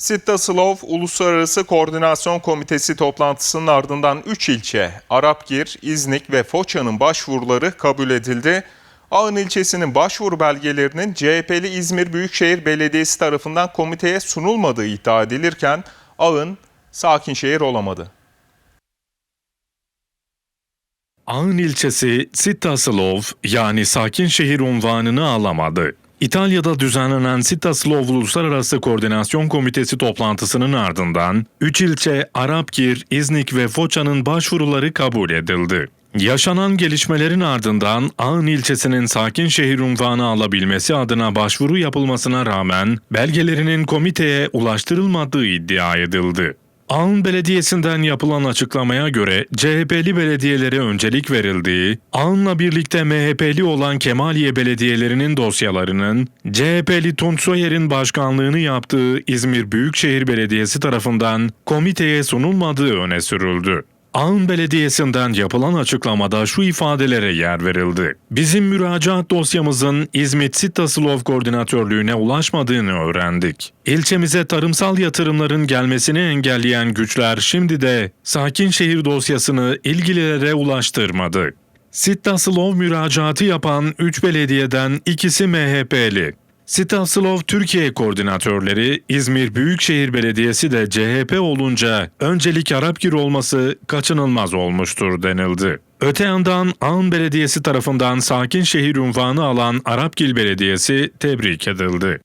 Sittaslov Uluslararası Koordinasyon Komitesi toplantısının ardından 3 ilçe Arapgir, İznik ve Foça'nın başvuruları kabul edildi. Ağın ilçesinin başvuru belgelerinin CHP'li İzmir Büyükşehir Belediyesi tarafından komiteye sunulmadığı iddia edilirken Ağın sakin şehir olamadı. Ağın ilçesi Sittaslov yani sakin şehir unvanını alamadı. İtalya'da düzenlenen Sittaslov Uluslararası Koordinasyon Komitesi toplantısının ardından 3 ilçe Arapgir, İznik ve Foça'nın başvuruları kabul edildi. Yaşanan gelişmelerin ardından Ağın ilçesinin sakin şehir unvanı alabilmesi adına başvuru yapılmasına rağmen belgelerinin komiteye ulaştırılmadığı iddia edildi. Ağın Belediyesi'nden yapılan açıklamaya göre CHP'li belediyelere öncelik verildiği, Ağın'la birlikte MHP'li olan Kemaliye belediyelerinin dosyalarının CHP'li Tunç Soyer'in başkanlığını yaptığı İzmir Büyükşehir Belediyesi tarafından komiteye sunulmadığı öne sürüldü. Ağın Belediyesi'nden yapılan açıklamada şu ifadelere yer verildi. Bizim müracaat dosyamızın İzmit Sittaslov koordinatörlüğüne ulaşmadığını öğrendik. İlçemize tarımsal yatırımların gelmesini engelleyen güçler şimdi de sakin şehir dosyasını ilgililere ulaştırmadı. Sittaslov müracaatı yapan 3 belediyeden ikisi MHP'li. Sittaslov Türkiye koordinatörleri İzmir Büyükşehir Belediyesi de CHP olunca öncelik Arapgir olması kaçınılmaz olmuştur denildi. Öte yandan Ağın Belediyesi tarafından sakin şehir unvanı alan Arapgil Belediyesi tebrik edildi.